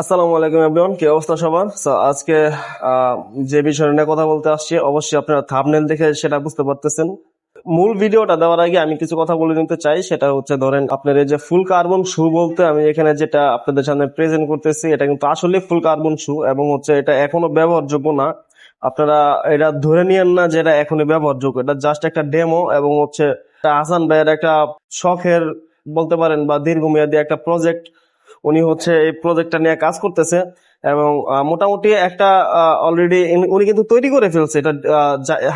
আসসালামু আলাইকুম এভরিওয়ান কি অবস্থা সবার? So, আজকে যে বিষয় নিয়ে কথা বলতে আসছি অবশ্যই আপনারা থাম্বনেল দেখে সেটা বুঝতে পারতেছেন। মূল ভিডিওটা দেওয়ার আগে আমি কিছু কথা বলে নিতে চাই সেটা হচ্ছে ধরেন আপনার এই যে ফুল কার্বন শু বলতে আমি এখানে যেটা আপনাদের সামনে প্রেজেন্ট করতেছি এটা কিন্তু আসলে ফুল কার্বন শু এবং হচ্ছে এটা এখনও ব্যবহারযোগ্য না। আপনারা এটা ধরে নিয়েন না যে এটা এখনই ব্যবহারযোগ্য এটা জাস্ট একটা ডেমো এবং হচ্ছে হাসান ভাইয়ের একটা শখের বলতে পারেন বা দীর্ঘমেয়াদী একটা প্রজেক্ট উনি হচ্ছে এই প্রজেক্টটা নিয়ে কাজ করতেছে এবং মোটামুটি একটা অলরেডি উনি কিন্তু তৈরি করে ফেলছে। এটা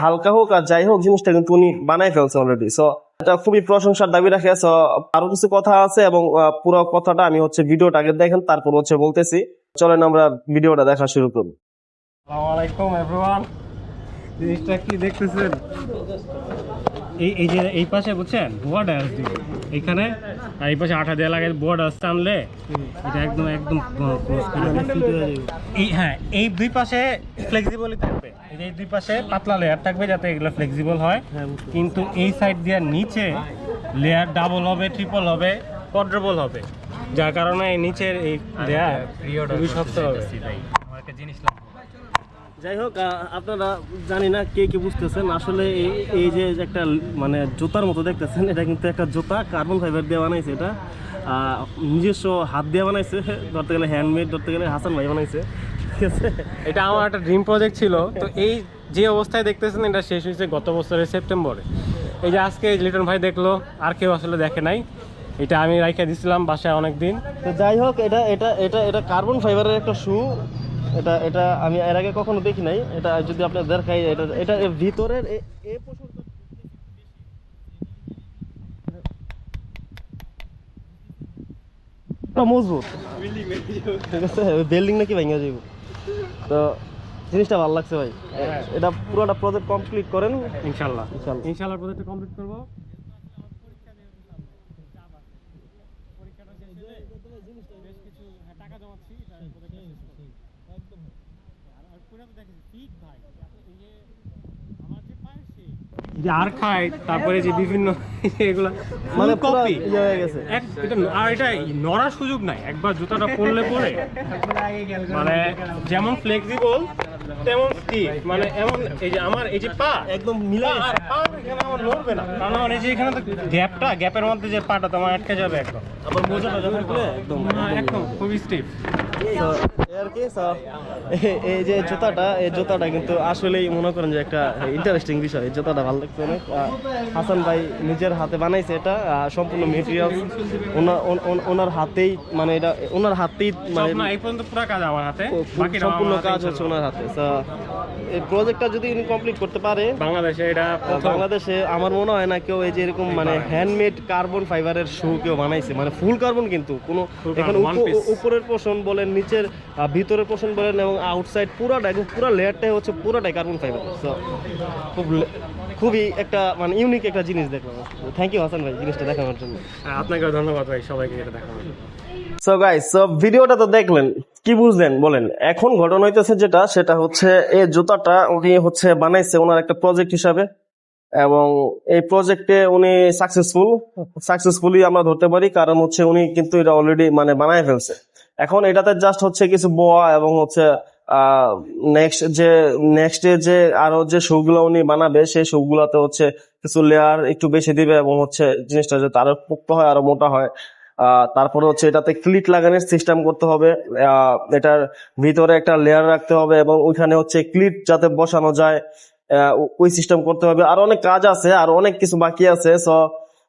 হালকা হোক আর যাই হোক জিনিসটা কিন্তু উনি বানাই ফেলছে অলরেডি সো এটা খুবই প্রশংসার দাবি রাখে। সো আরও কিছু কথা আছে এবং পুরো কথাটা আমি হচ্ছে ভিডিওটা আগে দেখেন, তারপর হচ্ছে বলতেছি। চলেন আমরা ভিডিওটা দেখা শুরু করি। এভরিওয়ান জিনিসটা কি দেখতেছেন? এই এই যে, এই পাশে বুঝছেন? আছে এখানে আর এই পাশে আঠা দেওয়া লাগে বোয়ার্ড আছে টানলে এটা একদম একদম ক্লোজ করে এই হ্যাঁ এই দুই পাশে ফ্লেক্সিবলই থাকবে। এই দুই পাশে পাতলা লেয়ার থাকবে যাতে এগুলো ফ্লেক্সিবল হয়। কিন্তু এই সাইড দিয়ে নিচে লেয়ার ডাবল হবে ট্রিপল হবে কোয়াড্রাবল হবে। যার কারণে এই নিচের এই লেয়ার খুবই শক্ত হবে। যাই হোক আপনারা জানি না কে কি বুঝতেছেন। আসলে এই যে একটা মানে জুতার মতো দেখতেছেন এটা কিন্তু একটা জুতা কার্বন ফাইবার দিয়ে বানাইছে এটা। নিজস্ব হাত দিয়ে বানাইছে ধরতে গেলে হ্যান্ডমেড ধরতে গেলে হাসান ভাই বানাইছে। ঠিক আছে? এটা আমার একটা ড্রিম প্রজেক্ট ছিল। তো এই যে অবস্থায় দেখতেছেন এটা শেষ হয়েছে গত বছরের সেপ্টেম্বরে। এই যে আজকে লিটন ভাই দেখল আর কেউ আসলে দেখে নাই। এটা আমি রাইখা দিছিলাম বাসায় অনেক দিন তো যাই হোক এটা এটা এটা এটা কার্বন ফাইবারের একটা শু এটা এটা আমি এর আগে কখনো দেখি নাই। এটা যদি আপনার দেখাই এটা এটা এর ভিতরের এ- মজবুত। ঠিক আছে? বিল্ডিং নাকি ভেঙে যাইব। তো জিনিসটা ভালো লাগছে ভাই। এটা পুরোটা প্রজেক্ট কমপ্লিট করেন। ইনশাল্লাহ ইনশাল্লাহ। ইনশাল্লাহ প্রজেক্টটা কমপ্লিট করব। যে আর খায় তারপরে যে বিভিন্ন এগুলা মানে কপি। ইয়ে হয়ে গেছে। এক এটা আর এটা নড়ার সুযোগ নাই। একবার জুতাটা পরলে পরে। মানে যেমন ফ্লেক্সিবল তেমন মানে এমন এই যে আমার এই যে পা একদম মিলে পা পা এখানে আমার নড়বে না। কারণ আমার এই যে এখানে তো গ্যাপটা গ্যাপের মধ্যে যে পাটা তোমার আটকে যাবে একদম। আবার মোজাটা যখন খুলে একদম। হ্যাঁ, একদম খুবই স্টিফ আর কি এই- যে জুতাটা এই জুতাটা কিন্তু আসলেই মনে করেন যে একটা ইন্টারেস্টিং বিষয়। জুতাটা ভালো লাগছে অনেক। হাসান ভাই নিজের হাতে বানাইছে এটা সম্পূর্ণ মেটেরিয়াল ওনার হাতেই মানে এটা ওনার হাতেই মানে এই পর্যন্ত পুরো কাজ আমার হাতে। বাকিটা সম্পূর্ণ কাজ হচ্ছে ওনার হাতে এই প্রজেক্টটা যদি কমপ্লিট করতে পারে বাংলাদেশে এটা বাংলাদেশে আমার মনে হয় না কেউ এই যে এরকম মানে হ্যান্ডমেড কার্বন ফাইবারের শু কেউ বানাইছে। মানে ফুল কার্বন কিন্তু কোনো এখানে। উপরের পোষণ বলেন নিচের ভিতরের পোষণ বলেন এবং আউটসাইড পুরাটা একদম পুরো লেয়ারটাই হচ্ছে পুরোটাই কার্বন ফাইবার সো খুব খুবই একটা মানে ইউনিক একটা জিনিস দেখলাম থ্যাংক ইউ হাসান ভাই জিনিসটা দেখানোর জন্য। হ্যাঁ, আপনাকেও ধন্যবাদ ভাই সবাইকে এটা দেখানোর জন্য। সো গাইস সো ভিডিওটা তো দেখলেন কি বুঝলেন? বলেন এখন ঘটনা হইতেছে যেটা সেটা হচ্ছে এই জুতাটা উনি হচ্ছে বানাইছে ওনার একটা প্রজেক্ট হিসাবে এবং এই প্রজেক্টে উনি সাকসেসফুল সাকসেসফুলি আমরা ধরতে পারি কারণ হচ্ছে উনি কিন্তু এটা অলরেডি মানে বানায় ফেলছে। এখন এটাতে জাস্ট হচ্ছে কিছু বোয়া এবং হচ্ছে নেক্সট যে নেক্সট যে আরও যে শোগুলো উনি বানাবে, সেই শোগুলাতে হচ্ছে কিছু লেয়ার একটু বেশি দিবে এবং হচ্ছে জিনিসটা যাতে আরও পোক্ত হয়, আরও মোটা হয়। তারপরে হচ্ছে এটাতে ক্লিট লাগানোর সিস্টেম করতে হবে। এটার ভিতরে একটা লেয়ার রাখতে হবে এবং ওইখানে হচ্ছে ক্লিট যাতে বসানো যায় ওই সিস্টেম করতে হবে। আর অনেক কাজ আছে, আর অনেক কিছু বাকি আছে সো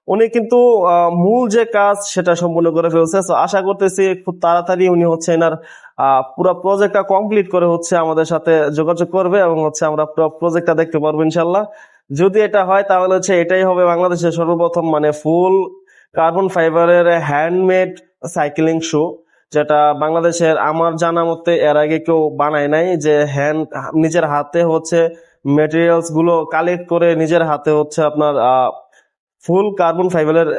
উনি কিন্তু আহ, মূল যে কাজ সেটা সম্পূর্ণ করে ফেলছে। তো আশা করতেছি খুব তাড়াতাড়ি উনি হচ্ছে এনার আহ, পুরো প্রজেক্টটা কমপ্লিট করে হচ্ছে আমাদের সাথে যোগাযোগ করবে এবং হচ্ছে আমরা পুরো প্রজেক্টটা দেখতে পারব ইনশাল্লাহ যদি এটা হয় তাহলে হচ্ছে এটাই হবে বাংলাদেশের সর্বপ্রথম মানে ফুল কার্বন ফাইবারের হ্যান্ডমেড সাইক্লিং শু যেটা বাংলাদেশের আমার জানা মতে এর আগে কেউ বানায় নাই যে হ্যান্ড নিজের হাতে হচ্ছে মেটেরিয়ালসগুলো কালেক্ট করে নিজের হাতে হচ্ছে আপনার ফুল কার্বন ফাইবারের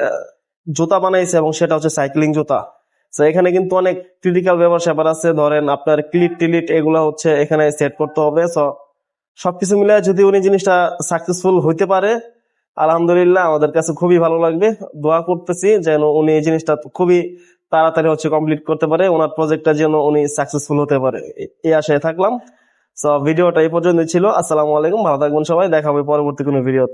জুতা বানাইছে এবং সেটা হচ্ছে সাইক্লিং জুতা। তো এখানে কিন্তু অনেক ক্রিটিক্যাল ব্যাপার স্যাপার আছে। ধরেন আপনার ক্লিট টিলিট এগুলো হচ্ছে এখানে সেট করতে হবে। সো সবকিছু মিলে যদি উনি জিনিসটা সাকসেসফুল হইতে পারে, আলহামদুলিল্লাহ আমাদের কাছে খুবই ভালো লাগবে। দোয়া করতেছি যেন উনি এই জিনিসটা খুবই তাড়াতাড়ি হচ্ছে কমপ্লিট করতে পারে। ওনার প্রজেক্টটা যেন উনি সাকসেসফুল হতে পারে। এই আশায় থাকলাম। সো ভিডিওটা এই পর্যন্ত ছিল। আসসালামু আলাইকুম। ভালো থাকবেন সবাই। দেখা হবে পরবর্তী কোনো ভিডিও